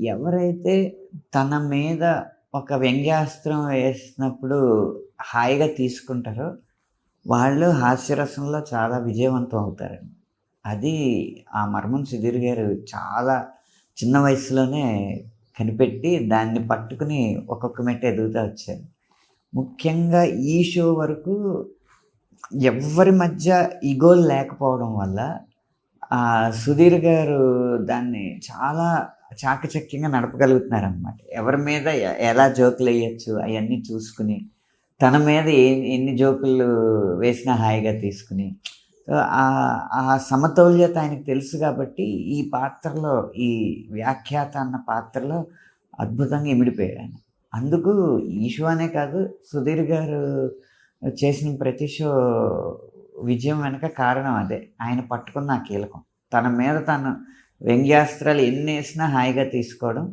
ఎవరైతే తన మీద ఒక వ్యంగ్యాస్త్రం వేసినప్పుడు హాయిగా తీసుకుంటారో వాళ్ళు హాస్యరసంలో చాలా విజయవంతం అవుతారండి. అది ఆ మర్మం సుధీర్ గారు చాలా చిన్న వయసులోనే కనిపెట్టి దాన్ని పట్టుకుని ఒక్కొక్క మెట్టు ఎదుగుతూ వచ్చారు. ముఖ్యంగా ఈ షో వరకు ఎవ్వరి మధ్య ఈగోలు లేకపోవడం వల్ల ఆ సుధీర్ గారు దాన్ని చాలా చాకచక్యంగా నడపగలుగుతున్నారనమాట ఎవరి మీద ఎలా జోకులు వేయచ్చు అవన్నీ చూసుకుని తన మీద ఏ ఎన్ని జోకులు వేసినా హాయిగా తీసుకుని ఆ- ఆ సమతౌల్యత ఆయనకు తెలుసు కాబట్టి ఈ పాత్రలో ఈ వ్యాఖ్యాత అన్న పాత్రలో అద్భుతంగా ఇమిడిపోయాడు ఆయన. అందుకు ఈ అనే కాదు సుధీర్ గారు చేసిన ప్రతి షో విజయం వెనక కారణం అదే. ఆయన పట్టుకున్న ఆ కీలకం. తన మీద తను వ్యంగ్యాస్త్రాలు ఎన్ని వేసినా హాయిగా తీసుకోవడం